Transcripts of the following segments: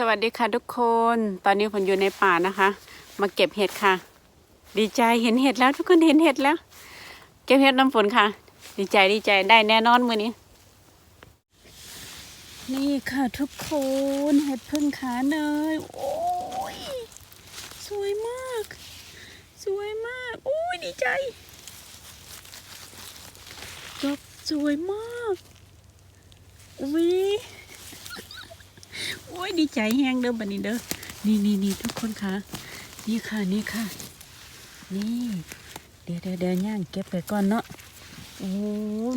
สวัสดีค่ะทุกคน ตอนนี้ผมอยู่ในป่านะคะ มาเก็บเห็ดค่ะ ดีใจเห็นเห็ดแล้วทุกคนเห็นเห็ดแล้ว เก็บเห็ดน้ำฝนค่ะ ดีใจดีใจได้แน่นอนมือนี้ นี่ค่ะทุกคนเห็ดพึ่งขาเนยโอ้ยสวยมาก สวยมากโอ้ยดีใจดอกสวยมากอุ้ ยโอ้ยดีใจแห้งเด้อบันนี้เด้อนี่นี่นี่ทุกคนคะนี่ค่ะนี่ค่ะ นี่ เดี๋ยวเดี๋ยวเดี๋ยวย่างเก็บไปก่อนเนาะโอ้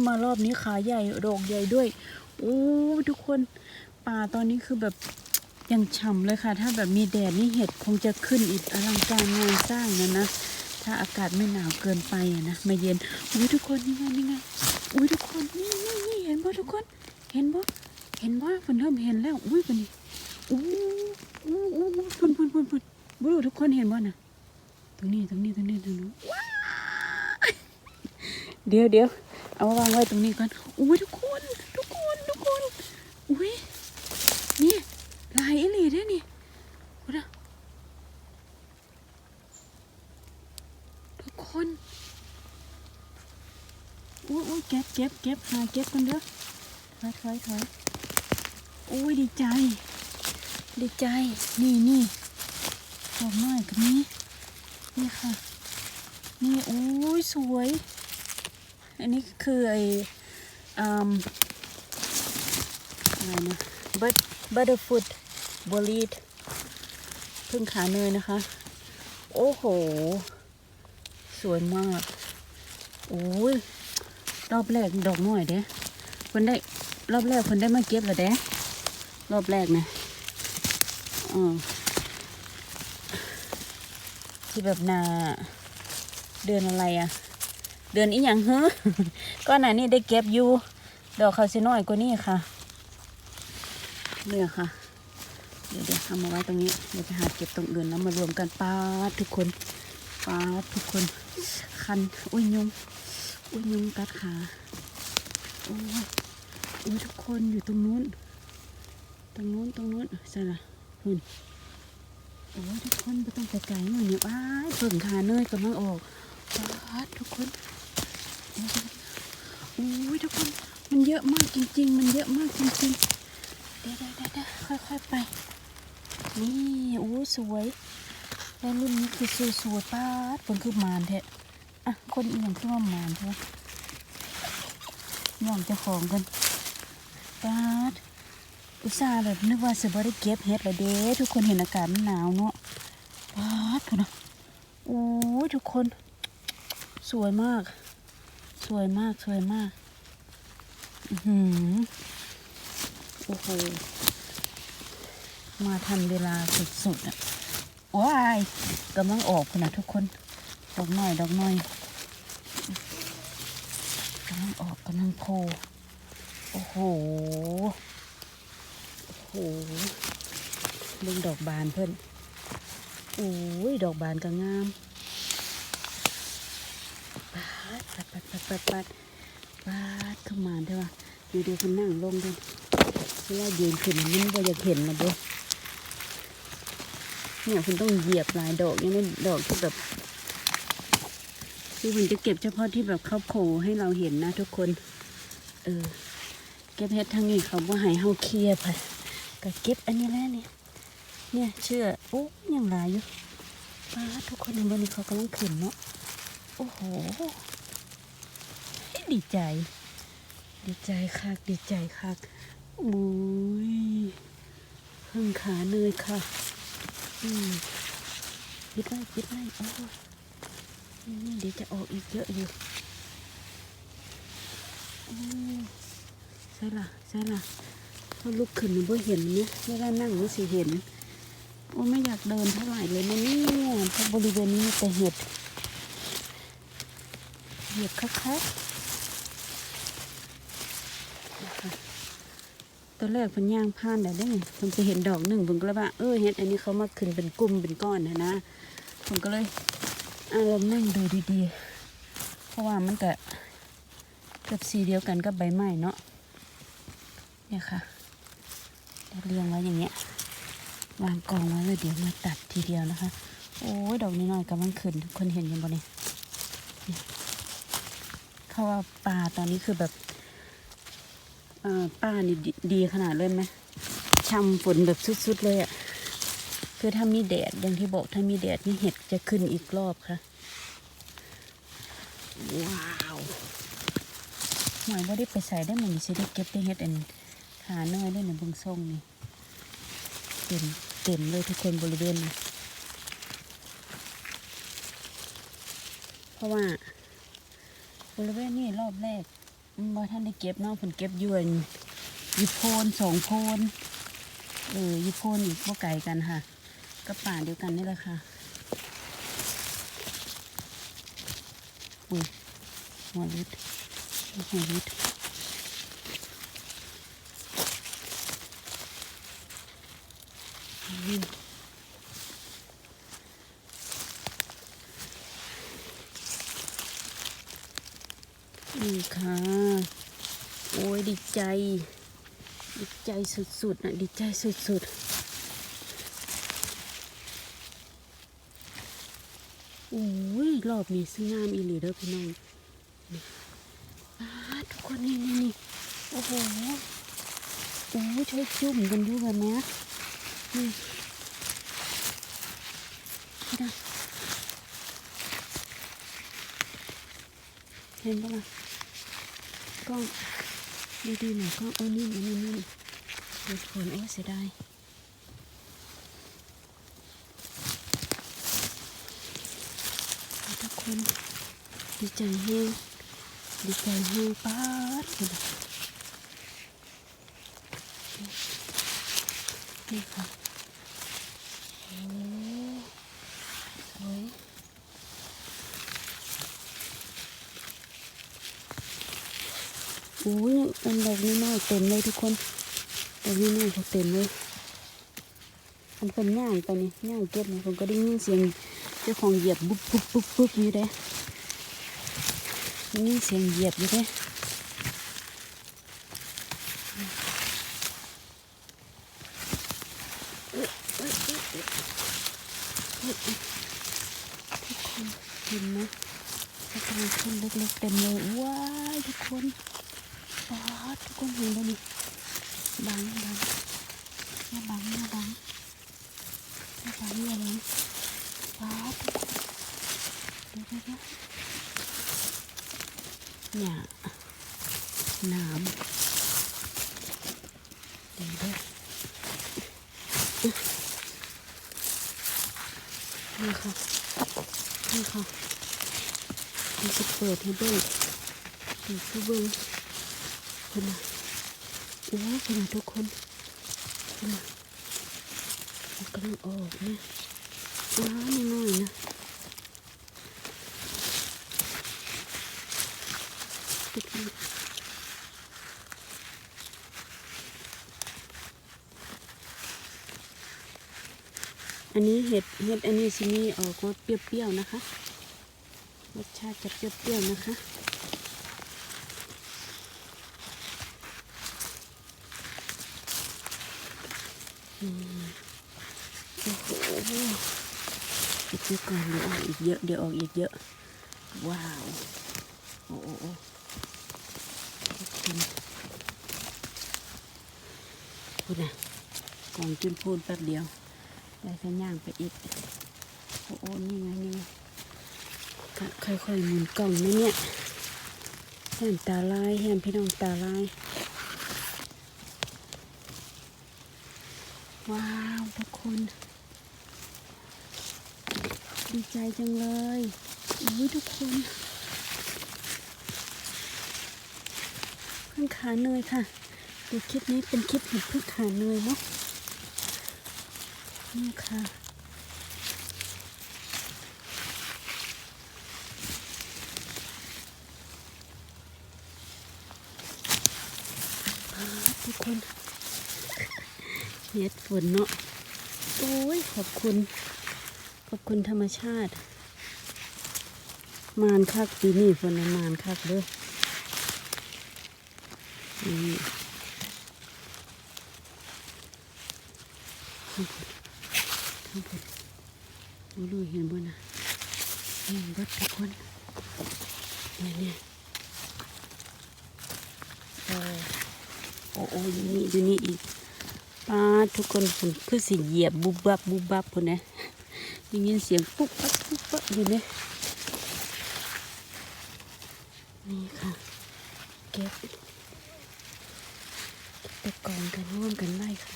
มารอบนี้ขาใหญ่ดอกใหญ่ด้วย โอ้ทุกคนป่าตอนนี้คือแบบยังฉ่ำเลยค่ะ ถ้าแบบมีแดดนี่เห็ดคงจะขึ้นอีกอลังการงานสร้างนะนะถ้าอากาศไม่หนาวเกินไปอะนะไม่เย็นอุ้ยทุกคนนี่ไงนี่ไงอุ้ยทุกคนนี่นี่นี่เห็นบ่ทุกคน เห็นบ่เห็นบ่ฝนเริ่มเห็นแล้วอุ้ยฝนนี่ อู้อู้อู้พุ่นพุ่นพุ่นพุ่นบุรุษทุกคนเห็นบ่น่ะตรงนี้ตรงนี้ตรงนี้ตรงนี้ว้ายเดี๋ยวเดี๋ยวเอาวางไว้ตรงนี้ก่อนอุ้ยทุกคน ทุกคนทุกคนอุ้ยนี่ลายเอลีด้วยนี่โอ้นะทุกคนอุ้ยอุ้ยเก็บเก็บเก็บหาเก็บกันเด้อถอยถอยถอยอุ้ยดีใจ ดีใจ นี่นี่ดอกไม้กับนี้ นี่ค่ะ นี่โอ้ยสวย อันนี้คือไออะไรนะบัตบัตเตอร์ฟุตบอลีดพึ่งขาเนยนะคะ โอ้โห สวยมากโอ้ยรอบแรกดอกน้อยเด้คนได้รอบแรกคนได้มาเก็บแล้วเด้รอบแรกนะ อ๋อที่แบบนาเดือนอะไรอะเดือนอีหยังเฮ้อก็หน่ะนี่ได้เก็บอยู่ดอกเขาจะน้อยกว่านี้ค่ะเนี่ยค่ะ เดี๋ยวเดี๋ยวเอามาไว้ตรงนี้ เดี๋ยวไปหาเก็บตรงอื่นแล้วมารวมกันปาดทุกคนปาดทุกคน คัน อุ้ยยุงอุ้ยยุงกัดขาโอ้ยอุ้ยทุกคนอยู่ตรงนู้น ตรงนู้นตรงนู้นใช่ละ หุ่นโอ้ทุกคนไม่ต้องไปไกลหน่อยเนี่ยอ้ายเพิ่งขาเนยกำลังออกปาดทุกคนโอ้ยทุกคน มันเยอะมากจริง ๆ มันเยอะมากจริงๆเดี๋ยวเดี๋ยวเดี๋ยวเดี๋ยวค่อยๆไป นี่โอ้ยสวยแล้วรุ่นนี้คือสวยสวยๆป้าดคนคือมารแท้อะคนอีกอย่างคือว่ามารใช่ไหมย่องเจ้าของกันป้าด อุตส่าห์แบบนึกว่าสิบ่ได้เก็บเห็ดละเด้ทุกคนเห็นอากาศมันหนาวเนาะว้าวพุ่นะโอ้ยทุกคน สวยมาก สวยมากสวยมากอือโอ้โหมาทันเวลาสุดๆอะว้ายกำลังออกนะทุกคนดอกน้อยดอกน้อยกำลังออกกำลังโผล่โอ้โห โอ้โหเบิ่งดอกบานเพิ่นโอ้ยดอกบานก็งามปาดปัดปัดปัดปัดปัดปาดขึ้นมาเถอะวะอยู่ดีคุณนั่งลงด้วยเพราะว่ายืนขึ้นมันก็จะเห็นนะเด้อเนี่ยคุณต้องเหยียบหลายดอกยังไม่ดอกที่แบบคือคุณจะเก็บเฉพาะที่แบบเขาโผล่ให้เราเห็นนะทุกคน เออ เก็บเห็ดทางนี้เขาว่าให้เฮาเคลียร์ไป ก็เก็บอันนี้แหละเนี่ย เนี่ยเชื่อโอ้ยังหลายอยู่ป้าทุกคนในวันนี้เขากำลังขึ้นเนาะ โอ้โห ดีใจ ดีใจคักดีใจคักอุ้ยเพิ่งขาเนยค่ะ อืมปิดไว้ปิดไว้โอ้นี่เดี๋ยวจะออกอีกเยอะอยู่โอ้ใช่ละใช่ละ พอลุกขึ้นมันบ่เห็นเนี่ยเวลานั่งมันสิเห็น โอ้ไม่อยากเดินเท่าไหร่เลยนะเนี่ยเพราะบริเวณนี้มีแต่เห็ด เห็ดคักๆตอนแรกพิ่นย่างผ่านได้ได้ไงเพิ่นไปเห็นดอกหนึ่งเพิ่นก็เลยว่าเออเห็ดอันนี้เขามาขึ้นเป็นกลุ่มเป็นก้อนนะนะผมก็เลยอารมณ์นั่งดูดีๆ เพราะว่ามันก็เกือบสีเดียวกันกับใบไม้เนาะเนี่ยค่ะ เรียงไว้อย่างเงี้ย วางกองไว้เลยเดี๋ยวมาตัดทีเดียวนะคะ โอ้ยดอกน้อยๆกำลังขึ้นทุกคนเห็นยังบ่เนี่ยนี่เขาว่าป่าตอนนี้คือแบบเอ่อป้านี่ดีขนาดเลยไหมช่ำฝนแบบสุดๆเลยอะ่ะ คือถ้ามีแดดอย่างที่บอกถ้ามีแดดนี่เห็ดจะขึ้นอีกรอบค่ะ ว้าวหมายว่าได้ไปใส่ได้เหมือนสิได้เก็บได้เห็ดอัน ขาเนยได้ในเบึงส่งนี่เต็มเต็มเลยทุกคนบริเวณนี้เพราะว่าบริเวณนี้รอบแรกบ่ท่านได้เก็บเนาะผลเก็บยืนยู่โพนสองโพนเออยู่โพนอีกพวกไก่กันค่ะก็ป่าเดียวกันนี่แหละค่ะอุ้ยหัวรุดหัวรุด อืมนี่ค่ะ โอ้ยดีใจ ดีใจสุดๆนะดีใจสุดๆ โอ้ยรอบนี้ซื้องามอีหลีเด้อพี่น้องอทุกคนนี่นี่นี่โอ้โห โอ้ยช่วยจุ่มกันอยู่แบบนี้นี่นี่ นะเห็นปะล่ะกล้องดีๆหน่อยกล้องโอ้นี่นี่นี่นี่เดี๋ยวฝนโอ้เสียดายทุกคนดีใจแห้งดีใจแห้งป้าดเลยนี่ค่ะโอ้สวยโอ้ยอัน ดอกน้อยเต็มเลยทุกคนดอกน้อยเขาเต็มเลยอันเป็นย่างไปนี่ย่างเก็บนี่ผมก็ได้ยินเสียงเจ้าของเหยียบบุ๊บบุ๊บบุ๊บบุ๊บอยู่เด้ได้นเสียงเหยียบอยู่เด้ทุกคนเห็นไหมกระถางต้นเล็กๆเต็มเลยว้ายทุกคน ป๊าทุกคนเห็นแล้วนี่บังบังอย่าบังอย่าบังไม่ทำอะไรป๊าบเดี๋ยวเดี๋ยวเดี๋ยวเนี่ยน้ำดี๋ยวยนี่ค่ะนี่ค่ะมันจะเปิดให้เบิ้งดูสิเบิ้ง คนน่ะโอ้คนน่ะทุกคนคนน่ะมันกำลังออกเนี่ยว้าวน้อยๆนะติดมันอันนี้เห็ดเห็ดอันนี้สิมีออกรสเปรี้ยวๆนะคะ รสชาติจะเปรี้ยวๆนะคะ โอ้โหอีกเยอะก่อนเดี๋ยวออกอีกเยอะเดี๋ยวออกอีกเยอะ ว้าว โอ้โอ้โอ้ทุกคนพูดนะกล่องจุนพูนแป๊บเดียวได้สัญญางไปอีก โอ้โอ้นี่ไงนี่ไงค่อยๆหมุนกล่องนะเนี่ยแหมตาลายแหมพี่น้องตาลาย ว้าวทุกคน ดี ใจจังเลยอุ้ยทุกคนพึ่งขาเนยค่ะดี๋ยวคลิปนี้เป็นคลิปเห็ดพึ่งขาเนยเนาะนี่ค่ะทุกคนเฮ็ดฝนเนาะโอ้ยขอบคุณ ขอบคุณธรรมชาติ มานคักปีนี้ฝนมานคักเลยนี่ทั้งผลดูดูเห็นบ่นะเห็นเบิดทุกคนเนี่ยเนี่ยโอ้โอ้อยู่นี่อยู่นี่อีกป้าทุกคนคือสิเหยียบบุบบับบุบบับคนนะ ได้ยินเสียงปุ๊บปั๊บปุ๊บปั๊บอยู่เนี่ยนี่ค่ะเก็บเก็บไปกองกันร่วมกันไว้ค่ะ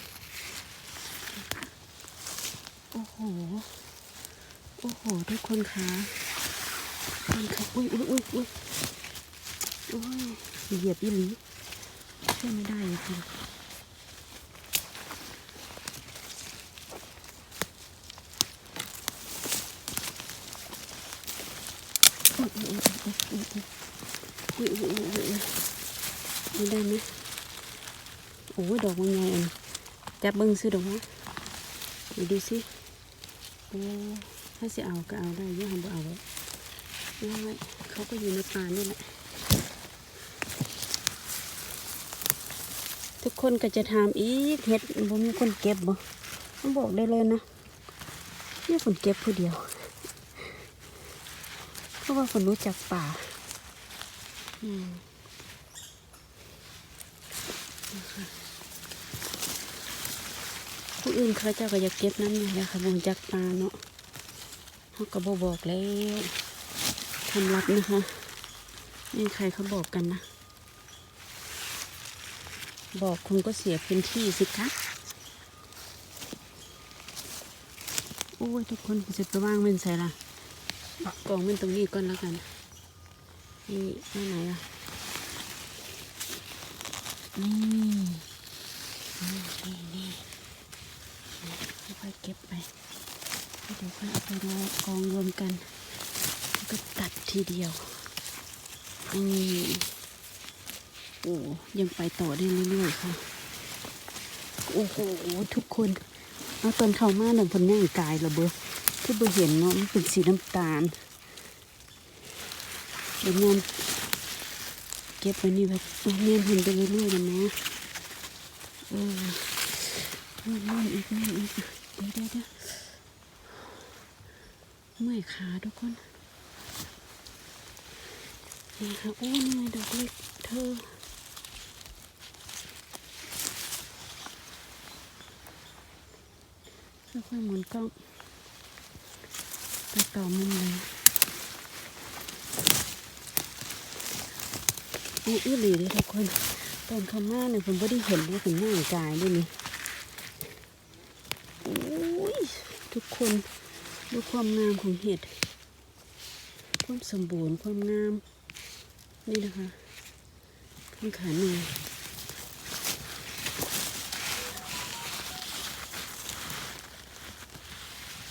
โอ้โห โอ้โห ทุกคนคะคนคะอุ้ยอุ้ยอุ้ยอุ้ยโอ้ยเหยียบอีหลีช่วยไม่ได้เลย นี่ได้ไหมโอ้ดอกมันใหญ่อัจับเบิ้งซื้อดอกวะดูดูสิโอ้ถ้าสิเอาก็เอาได้ยังหำมเอาไว้ไว้เขาก็อยู่ในป่านี่แหละทุกคนก็จะถามอีกเห็ดบ่มีคนเก็บบ่ต้องบอกได้เลยนะนี่คนเก็บผู้เดียว เพราะว่าคนรู้จักป่าอืมผู้อื่นเขาเจ้าก็อยากเก็บน้ำนี่แหละค่ะบงจักปลาเนาะเขาก็บบอกแล้วทำรับนะคะนี่ใครเขาบอกกันนะ บอกคุณก็เสียพื้นที่สิคะโอ้ยทุกคนจะไปว่างมันใส่ละ กองมันตรงนี้ก่อนแล้วกัน นี่ไม่ไหนล่ะนี่นี่นี่นี่ค่อยเก็บไปเดี๋ยวค่อยเอาไปรอกองรวมกันแล้วก็ตัดทีเดียวนี่โอ้ยังไปต่อได้เรื่อยๆค่ะโอ้โหทุกคนเอาตอนเข้ามาหนึ่งพันย่งกายระเบ้อ ที่เบอเห็นเนาะมันเป็นสีน้ำตาลเดี๋ยวงานเก็บไว้นี่แบบเนียนเห็นไปเรื่อยๆนะแม่เออนู่อีกนู่อีกเดี๋ยวเดี๋ยวเดี๋ยวเมื่อยขาทุกคนนี่ค่ะโอ้นี่ไงดอกเล็กเธอค่อยๆหมุนกล้อง ไปต่อมุมเลยโอ้อหลีเลยทุกคนตอนคำมาเนี่ยผมไม่ได้เห็นว่าเป็นหน้ากายด้วยนี่โอ้ยทุกคนดูความงามของเห็ด ความสมบูรณ์ความงาม นี่นะคะข้างขาหนึ่ง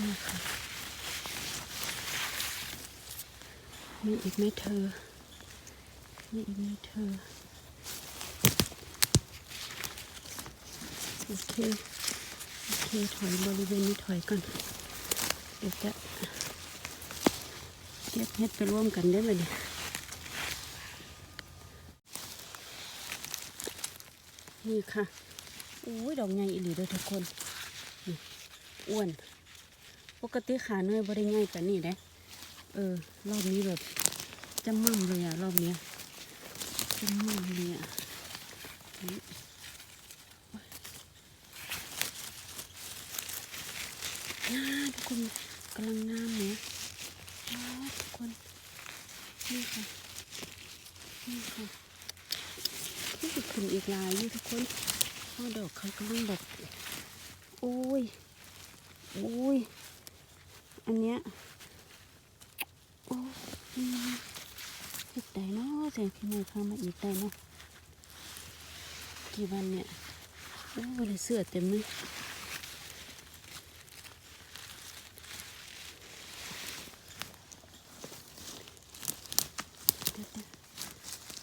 นี่ค่ะ มีอีกไหมเธอ มีอีกไหมเธอ โอเค โอเค ถอยบริเวณนี้ถอยก่อน เดี๋ยวจะเก็บเห็ดไปร่วมกันได้ไหมเนี่ยนี่ค่ะอุ้ยดอกใหญ่อีหลีเด้อทุกคน อ้วน ปกติขาเนื้อยบริง่ายแต่นี่เด้ เออ รอบนี้แบบจะมั่มเลยอะรอบเนี้ยจะมั่มเลยอะนี่งาทุกคนกำลังงามเนี่ยว้าทุกคน นี่ค่ะ นี่ค่ะนี่คือขึ้นอีกลายนี่ทุกคนเอาดอกเขากำลังแบบโอ้ย โอ้ย อันเนี้ย เห็ดไดเนาะแสงพี่มือเข้ามาอีกไดเนาะกี่วันเนี่ยโอ้ยเลยเสื้อเต็มเลย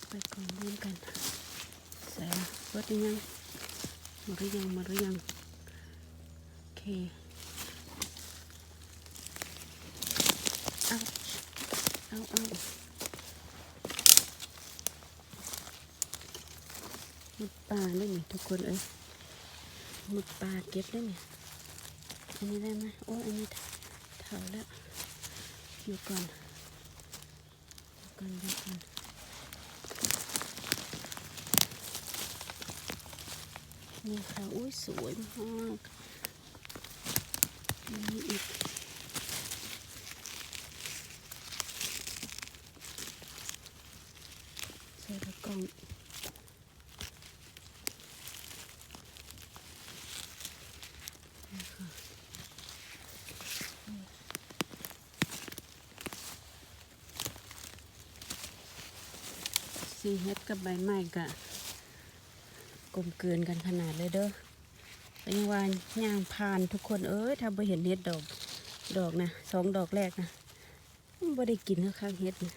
ไปก่อนร่วมกันใส่รถยังมาหรือยังมาหรือยังโอเคเอา เอาเอาหมดปลาได้ไหมทุกคนเอ้ยหมดปลาเก็บได้ไหมอันนี้ได้ไหมโอ้อันนี้เถาแล้วอยู่ก่อนอยู่ก่อนอยู่ก่อนนี่ค่ะอุ้ยสวยมากอันนี้อีกใส่ ละกล่องนี่ค่ะสีเฮ็ดกับใบไม้กะกลมเกลืนกันขนาดเลยเด้อเป็นวานย่างผ่านทุกคนเอ้ยถ้าบ่เห็นเฮ็ดดอกดอกนะสองดอกแรกนะบ่ได้กินข้างเฮ็ดนะ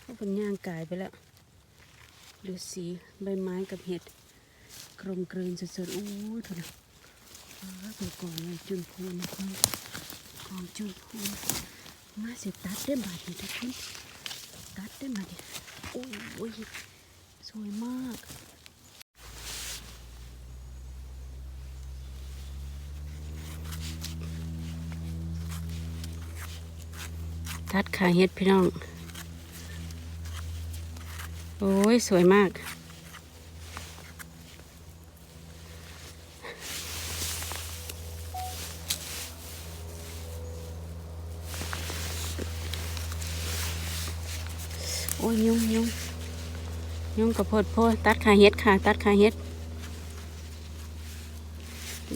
เพราะเป็นย่างกายไปแล้ว ดูสีใบไม้กับเห็ดกลมกลืนสุดๆอู้เถนะอ้าวเป็นกองเลยจุนพูนะคุณกองจุนพูมาสิตัดได้บาดนี่ทุกคนตัดได้มาดิโอ้ยสวยมากตัดขาเห็ดพี่น้อง โอ้ย สวยมาก โอ้ย ยุ่งยุ่งยุ่งกับโพดโพดตัดขาเห็ดค่ะ ตัดขาเห็ด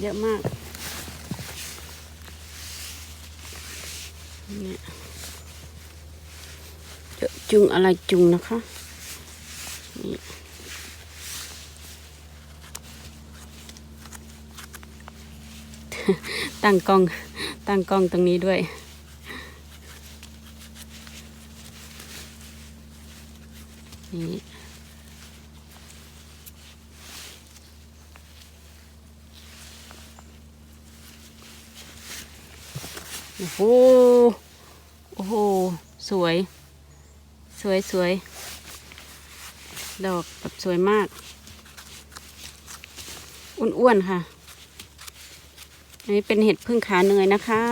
เยอะมาก เนี่ยเยอะจุงอะไรจุงนะคะ นี่ ตั้งกล้อง ตั้งกล้องตรงนี้ด้วย นี่โอ้โห โอ้โห สวย สวยสวย ดอกแบบสวยมาก อ้วนๆค่ะ นนี้เป็นเห็ดพึ่งขาเนยนะคะ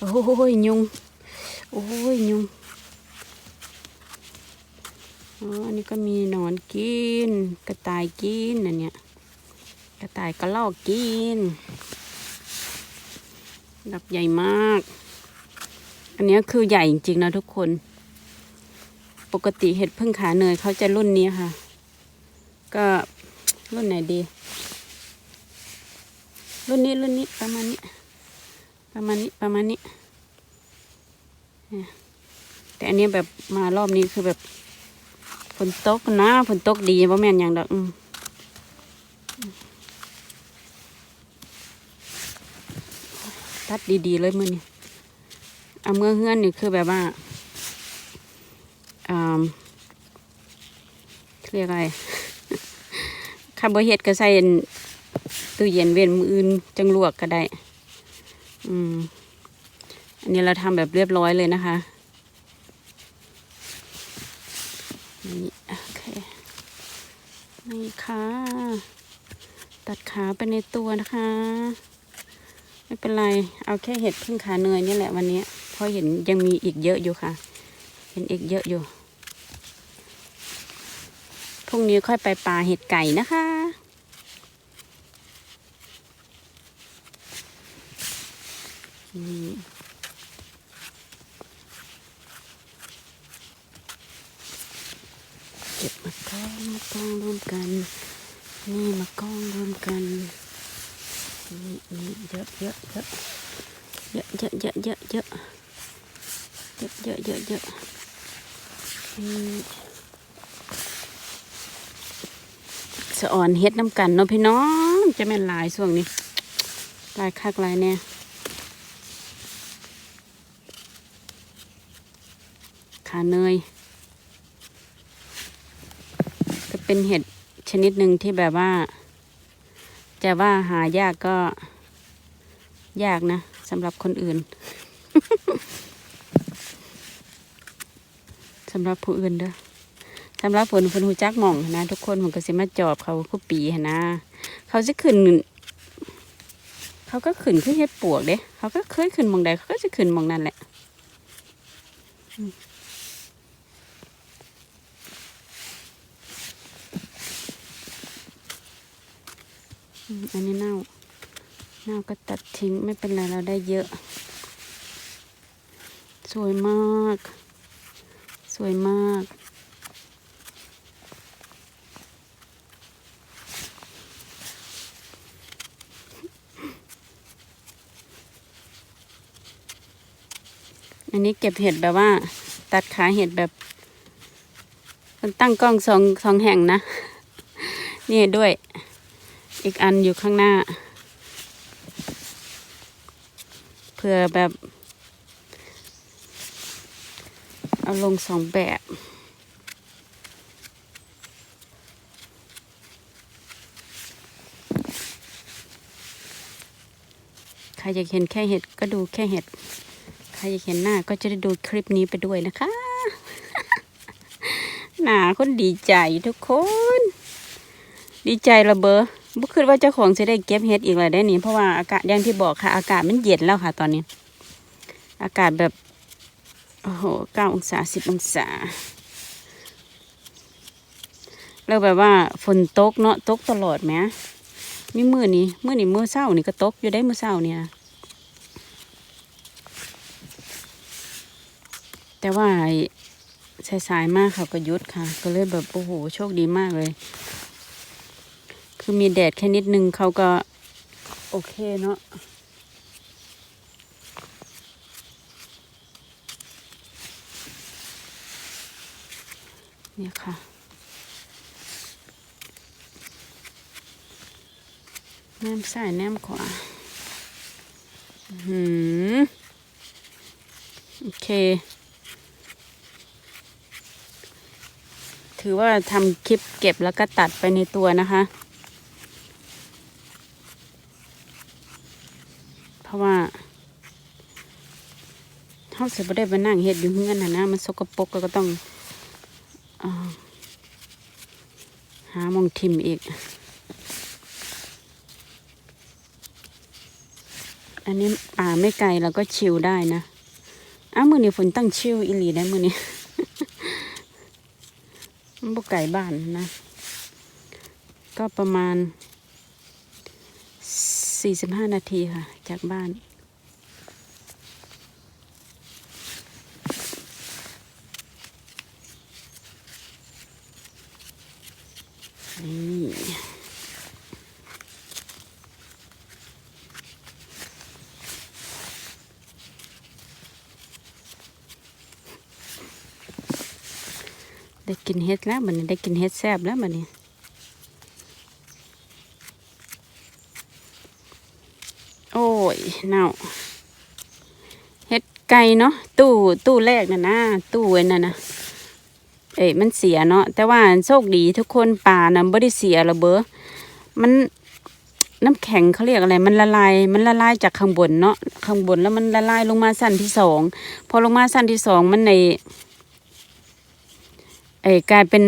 โอ้ยยุง โอ้ยยุงอ๋ออันนี้ก็มีหนอนกิน กระต่ายกินอันเนี้ย กระต่ายกระลอกกินดอกใหญ่มาก อันนี้คือใหญ่จริงๆนะทุกคน ปกติเห็ดพึ่งขาเนยเขาจะรุ่นนี้ค่ะ ก็รุ่นไหนดี รุ่นนี้รุ่นนี้ประมาณนี้ ประมาณนี้ประมาณนี้ แต่อันนี้แบบมารอบนี้คือแบบฝนตกนะฝนตกดีเพราะแม่นอย่างดอกตัดดีๆเลยมือนี่เอาเมื่อเฮือนนี่คือแบบว่าอ่าเรียกอะไรคาร์โบเฮดก็ใส่ ตู้เย็นเว้นมืออื่นจังลวกก็ได้ อืม อันนี้เราทำแบบเรียบร้อยเลยนะคะนี่โอเค นี่ค่ะ ตัดขาไปในตัวนะคะ ไม่เป็นไร เอาแค่เห็ดพึ่งขาเนยนี่แหละวันนี้ เพราะเห็นยังมีอีกเยอะอยู่ค่ะ เห็นอีกเยอะอยู่ พรุ่งนี้ค่อยไปปลาเห็ดไก่นะคะ นี่เก็บมากองมากองรวมกัน นี่มากองรวมกันนี่นี่เยอะเยอะเยอะเยอะเยอะเยอะเยอะเยอะเยอะเยอะเยอะเยอะนี่สะอ่อนเฮ็ดน้ำกันเนาะพี่น้องจะแม่นหลายช่วงนี้ลายคักลายแน่ ขาเนย ก็เป็นเห็ดชนิดหนึ่งที่แบบว่า จะว่าหายากก็ยากนะสำหรับคนอื่นสำหรับผู้อื่นเด้อสำหรับผลผลหูจักหม่องนะ ทุกคนผมก็สิมาจอบเขาคู่ปีหั้นนะ เขาจะขึ้น เขาก็ขึ้นขึ้นเฮ็ดปวกเด้เขาก็เคยขึ้นมองใดเขาก็จะขึ้นมองนั่นแหละ อันนี้เน่า เน่าก็ตัดทิ้งไม่เป็นไรเราได้เยอะ สวยมาก สวยมาก อันนี้เก็บเห็ดแบบว่า ตัดขาเห็ดแบบมันตั้งกล้องสองสองแห่งนะ นี่ด้วย อีกอันอยู่ข้างหน้า เพื่อแบบ เอาลงสองแบบใครอยากเห็นแค่เห็ดก็ดูแค่เห็ด ใครอยากเห็นหน้าก็จะได้ดูคลิปนี้ไปด้วยนะคะ หนาคนดีใจทุกคน ดีใจระเบอ บ่คิดว่าเจ้าของจะได้เก็บเห็ดอีกเลยได้นี่เพราะว่าอากาศอย่างที่บอกค่ะ อากาศมันเย็นแล้วค่ะ ตอนนี้ อากาศแบบโอ้โหเก้าองศาสิบองศา แล้วแบบว่าฝนตกเนาะตกตลอดไหมมีมือนี้มือนี้มือเศร้านี่ก็ตกอยู่ได้มือเศร้าเนี่ย แต่ว่าสายๆมากค่ะก็ยุดค่ะ ก็เลยแบบโอ้โหโชคดีมากเลย คือมีแดดแค่นิดนึงเขาก็ โอเคเนาะเนี่ยค่ะ แนมซ้ายแนมขวาหืมโอเค ถือว่าทำคลิปเก็บแล้วก็ตัดไปในตัวนะคะ เพราะว่า เขาเสียบ่ได้มานั่งเห็ดอยู่เงื่อนนะนะมันสกปรกแล้วก็ต้องอหามองทิมอีก อันนี้ป่าไม่ไกลเราก็ชิลได้นะอ้ามือนี้ฝนตั้งชิลอีหลีได้มือนี้มันบ่ไก่บ้านนะ ก็ประมาณสี่สิบห้านาทีค่ะ จากบ้าน กินเฮ็ดแล้วมันได้กินเฮ็ดแซ่บแล้วมันนี้โอ้ยเน่าเฮ็ดไก่เนาะตู้ตู้แรกน่ะนะตู้ไอ้นั่นนะเอ้ยมันเสียเนาะแต่ว่าโชคดีทุกคนป่านะบ่ได้เสียระเบ้อมันน้ำแข็งเขาเรียกอะไร มันละลาย มันละลายจากข้างบนเนาะข้างบนแล้วมันละลายลงมาสั้นที่สองพอลงมาสั้นที่สองมันใน เอ้กลายเป็น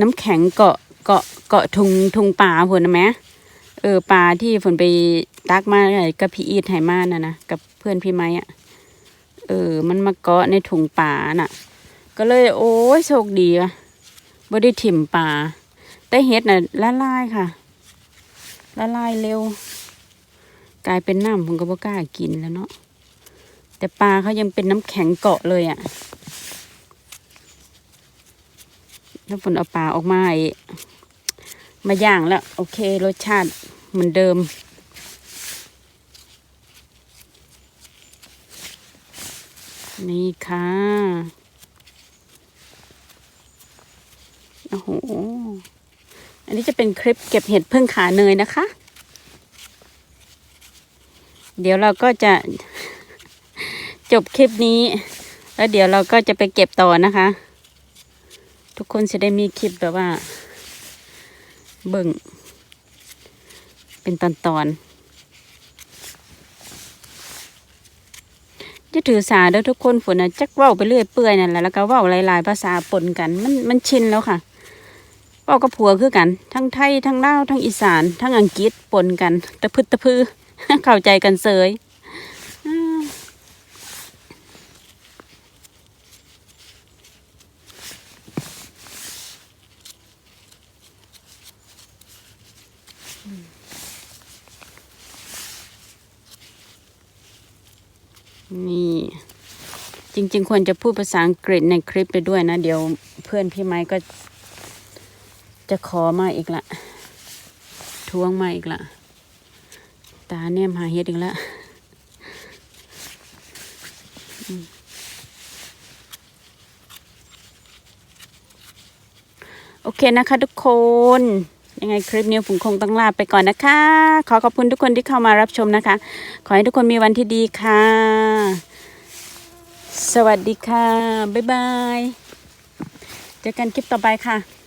น้ำแข็งเกาะเกาะเกาะทุงทุงป่าผลนะแหมเออปลาที่ฝนไปตักมาไอ้กับพี่อีทไหมาน่ะนะกับเพื่อนพี่ไม้อะเออ มันมาเกาะในถุงปลาน่ะ ก็เลย โอ้ยโชคดีว่ะบ่ได้ถิ่มปลาแต่เฮ็ดน่ะละลายค่ะละลายเร็ว กลายเป็นน้ำผมก็บ่กล้ากินแล้วเนาะแต่ปลาเขายังเป็นน้ำแข็งเกาะเลยอะ่ะ แล้วฝนเอาปลาออกมาไอ้มาย่างแล้ว โอเค รสชาติเหมือนเดิม นี่ค่ะ โอ้โห อันนี้จะเป็นคลิปเก็บเห็ดพึ่งขาเนยนะคะ เดี๋ยวเราก็จะจบคลิปนี้ แล้วเดี๋ยวเราก็จะไปเก็บต่อนะคะ ทุกคนจะได้มีคลิปแบบว่า เบิ่ง เป็นตอนตอนจะถือสาเด้อทุกคนฝนนะจักเว้าไปเรื่อยเปื่อยนั่นแหละแล้วก็เว้าหลายๆภาษาปนกัน มันมันชินแล้วค่ะเว้ากับผัวคือกัน ทั้งไทยทั้งลาวทั้งอีสาน ทั้งอังกฤษปนกัน ตะพึดตะพือเข้าใจกันเสย นี่ จริง ๆ ควรจะพูดภาษาอังกฤษในคลิปไปด้วยนะ เดี๋ยวเพื่อนพี่ไม้ก็ จะขอมาอีกละทวงมาอีกละตาเนี่ยมหาเฮ็ดอีกล้วอืมโอเคนะคะทุกคน ยังไงคลิปนี้ผมคงต้องลาไปก่อนนะคะ ขอขอบคุณทุกคนที่เข้ามารับชมนะคะ ขอให้ทุกคนมีวันที่ดีค่ะ สวัสดีค่ะ บ๊ายบาย เจอกันคลิปต่อไปค่ะ